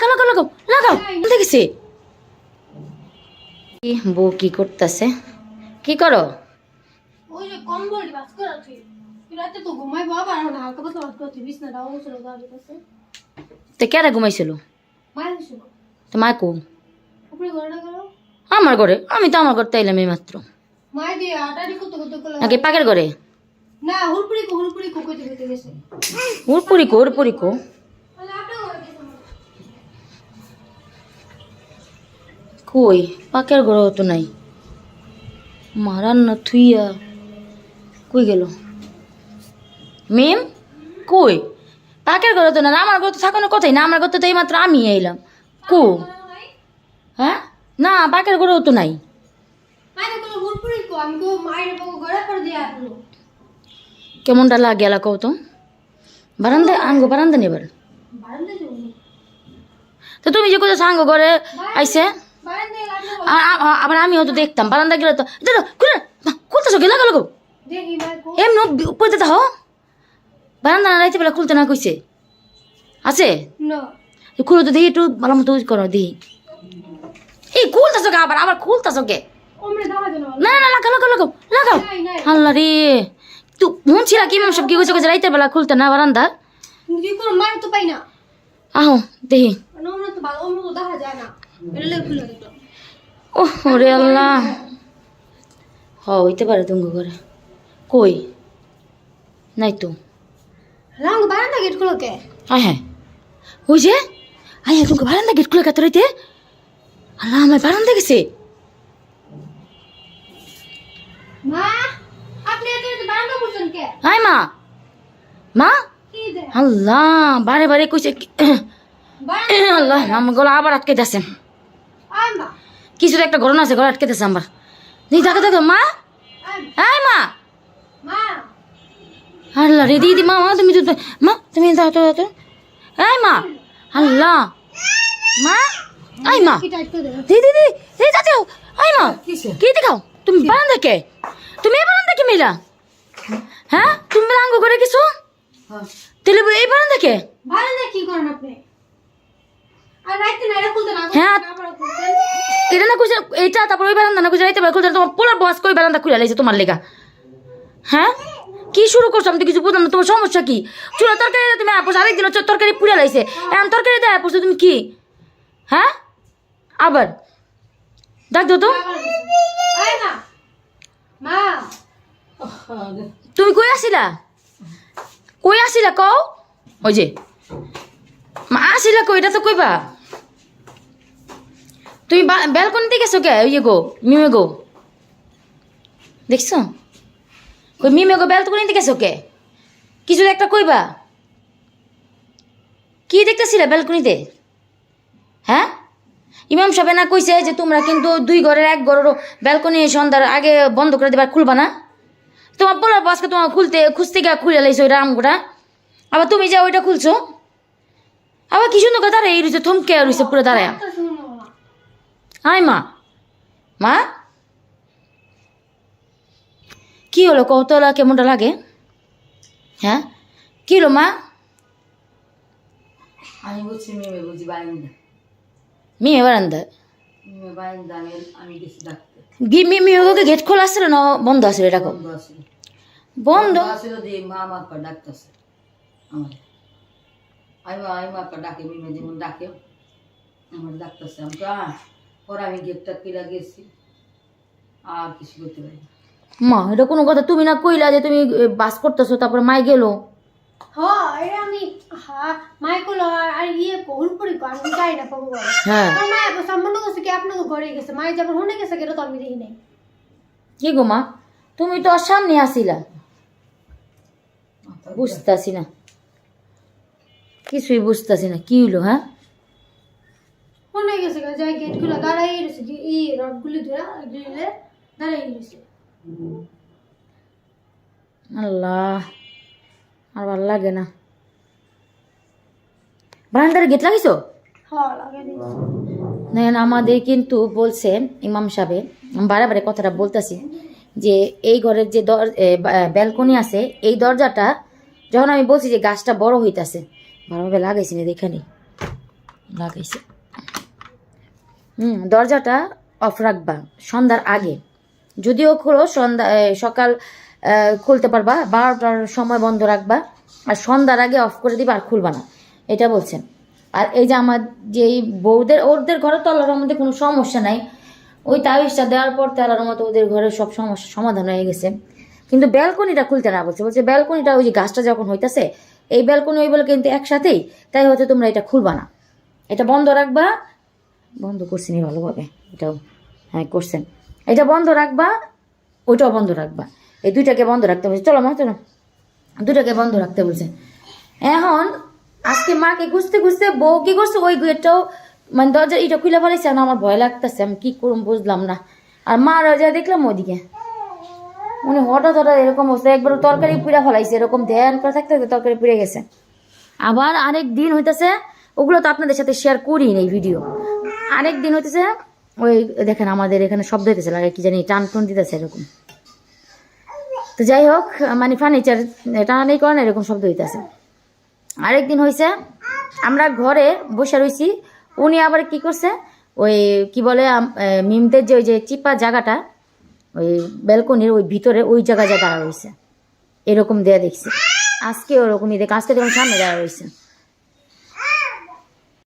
লাগাও লাগাও লাগাও লাগাও দেখেছি কি বউ কি করতেছে? কি করো? তো করা ঘুমাইছিল? তো মা কো? আমার ঘরে? আমি তো আমার ঘরতে এলাম এই মাত্র নাকি পাকের ঘরে? হুড়পুরি কো হুড়পুরি কো? কই? পাকের ঘরে তো নাই। মারান না থুইয়া কই গেল? মেম কই? পাকের ঘরে তো না আমার ঘরে তো থাকানোর কথাই না আমার ঘরে তো এই মাত্র আমি এলাম কো? হ্যাঁ? না পাকের ঘরেও তো নাই। ঘরে দিয়ে আসলো কেমনটা লাগে এলা কও তো? বারান্দা আঙ্গ বারান্দা নেবার তো তুমি যে কোথাও সাঙ্গ ঘরে আইসে আবার আমিও তো দেখতাম বারান্দা গেলে তো দেখো খুলে খুলতেছো গেলা গেল এমনি উপরে তো হো বারান্দা না রাইতে বেলা খুলতে না কইছে। আছে? খুলে তো দেখি একটু ভালো মতো ইউজ করো দেখি। এই খুলতেছো কে আবার আবার খুলতেছো কে না না লাগাও লাগাও লাগাও লাগাও। আল্লাহ রে। তুই শুনছিলা কি সব কি কইছে কইছে রাইতে বেলা খুলতে না বারান্দা? কি করো মায়ের তো পাই না। আহো দেখি। তো ভালো তো দেখা যায় না। ও রে আল্লাহ। হ হইতে পারে তুমি ঘরে। কই? নাই তো। রাং বারান্দা গেট খুলো কে? আয় হ্যাঁ। ওই যে? আয় হ্যাঁ বারান্দা গেট খুলে কাতর হইতে আল্লাহ আমার বারান্দা গেছে। মা আপনি এত এত বারান্দা খুলছেন কে? আয় মা। মা? আল্লাহ বারে বারে কইছে আল্লাহ আমার গলা আবার আটকে যাচ্ছে। আয় মা। কিছু তো একটা ঘটনা আছে? গলা আটকে যাচ্ছে আমার। দেখি দেখো দেখো মা। আয় মা। আল্লাহ রে দিদি মা মা তুমি তো মা তুমি দাও তো দাও তো আয় মা। আল্লাহ। মা। আয় মা। দিদি দিদি দিদি যাতে আয় মা। কি দেখাও? তুমি বারান্দা কে? তুমি এই বারান্দা কে মিলা? হ্যাঁ? তুমি রাঙ্গ করে কিছু? তাহলে এই বারান্দা কে? বারান্দা কি করেন আপনি আর রাইতে না এটা খুলতে না হ্যাঁ। আবার খুলছেন এটা না কইছে এটা তারপর ওই বারান্দা না কইছে রাইতে বেলা খুলতে তোমার পোলার বস কই বারান্দা খুলে লাইছে তোমার লেগা? হ্যাঁ? কি শুরু করছ? আমি তো কিছু বুঝলাম না তোমার সমস্যা কি? চুলা তরকারি তুমি আপস আরেকদিন হচ্ছে তরকারি পুড়ে লাইছে। এখন তরকারি দেয় আপস তুমি কি? হ্যাঁ? আবার। ডাক দাও তো। তুমি কই আসিলা? কই আসিলা কও? ওই যে। মা আসিলা কই? এটা তো কইবা? তুমি ব্যালকনিতে গেছো কে? ইয়ে গো, মিমে গো। দেখছ? কই মিমে গো ব্যালকনিতে গেছো কে? কিছু একটা কইবা। কি দেখতেছিলা ব্যালকনিতে হ্যাঁ? ইমাম সাহেব না কইছে যে তোমরা কিন্তু দুই ঘরের এক ঘরের ব্যালকনি সন্ধ্যার আগে বন্ধ করে দেবার খুলবা না? তোমার বলার বাসকে তোমার খুলতে, খুঁজতে গিয়ে খুলে লাইছো ওইটা আমগুটা। আবার তুমি যা ওইটা খুলছো। আবার কি সুন্দর দাঁড়ায় এই রয়েছে থমকে রয়েছে পুরো দাঁড়ায়। আয় মা। মা? কি হলো? কৌতলা কেমনটা লাগে? হ্যাঁ? কি হলো মা? আমি বুঝছি মেমে বুঝি বারিন্দা। মেয়ে বারান্দা মেয়ে গেট খোলা আসছিল না বন্ধ আসছিল এটা? বন্ধ ডাকে ডাকে আমার ডাকতেছে পরে আমি গেটটা কিরা গেছি। আর কিছু করতে পারি মা এটা কোনো কথা তুমি না কইলা যে তুমি বাস করতেছো তারপরে মাই গেল? হ্যাঁ এটা আমি হ্যাঁ মাইকেল আর ইয়ে কো আমি যাই না পাবো ঘরে। হ্যাঁ। মা এখন করছে কি আপনাকে ঘরে গেছে মায়ের যাবার হনে গেছে কেন তো আমি দেখি নাই। কি গো মা তুমি তো আর সামনে আসিলা। বুঝতেছি না। কিছুই বুঝতেছি না কি হইল হ্যাঁ? হনে গেছে কেন যাই গেট খুলে দাঁড়াই রয়েছে যে ই রডগুলি ধরে গ্রিলে দাঁড়াই রয়েছে। আল্লাহ আর ভালো লাগে না। বারান্দার গেট লাগিয়েছো হ্যাঁ দেখেন আমাদের কিন্তু বলছে ইমাম সাহেব বারে বারে কথাটা বলতেছি যে এই ঘরের যে দর ব্যালকনি আছে এই দরজাটা যখন আমি বলছি যে গাছটা বড় হইতাছে ভালোভাবে লাগাইছি না দেখে নি লাগাইছে। দরজাটা অফ রাখবা, সন্ধ্যার আগে। যদিও খোলো, সন্ধ্যা সকাল খুলতে পারবা, বারোটার সময় বন্ধ রাখবা, আর সন্ধ্যার আগে অফ করে দিবা আর খুলবা না, এটা বলছেন। আর এই যে আমার যে এই বউদের, ওদের ঘরে তো আল্লাহর মধ্যে কোনো সমস্যা নাই, ওই তাবিজটা দেওয়ার পর তো আল্লাহর মতো ওদের ঘরে সব সমস্যা সমাধান হয়ে গেছে। কিন্তু ব্যালকনিটা খুলতে না বলছে বলছে ব্যালকনিটা ওই যে গাছটা যখন হইতাছে, এই ব্যালকনি ওই বলে কিন্তু একসাথেই, তাই হয়তো তোমরা এটা খুলবা না। এটা বন্ধ রাখবা বন্ধ করছেনি ভালোভাবে। এটাও হ্যাঁ করছেন। এটা বন্ধ রাখবা, ওইটাও বন্ধ রাখবা। এই দুইটাকে বন্ধ রাখতে বলছে। চলো মা, চলো। দুটাকে বন্ধ রাখতে বলছে। এখন আজকে মাকে খুঁজতে খুঁজতে বউ কি করছে? ওই গেটটাও মানে দরজা এটা খুলে ফেলেছে এখন আমার ভয় লাগতেছে। আমি কি করুম বুঝলাম না। আর মা রাজা দেখলাম ওদিকে উনি হঠাৎ হঠাৎ এরকম হচ্ছে একবার তরকারি পুড়ে ফেলাইছে। এরকম ধ্যান করে থাকতে থাকতে তরকারি পুড়ে গেছে। আবার আরেক দিন হইতেছে, ওগুলো তো আপনাদের সাথে শেয়ার করি এই ভিডিও আরেক দিন হইতেছে, ওই দেখেন আমাদের এখানে শব্দ হইতেছে, লাগে কি জানি, টান টন দিতেছে এরকম। তো যাই হোক মানে ফার্নিচার টানাটানি করে না এরকম শব্দ হইতেছে। আরেকদিন হয়েছে আমরা ঘরে বসে রইছি, উনি আবার কি করছে, ওই কি বলে মিমদের যে ওই যে চিপা জায়গাটা, ওই ব্যালকনির ওই ভিতরে ওই জায়গায় যা দাঁড়া রয়েছে এরকম দেয়া দেখছি। আজকে ওরকমই দেখ, আজকে তখন সামনে দাঁড়া রয়েছে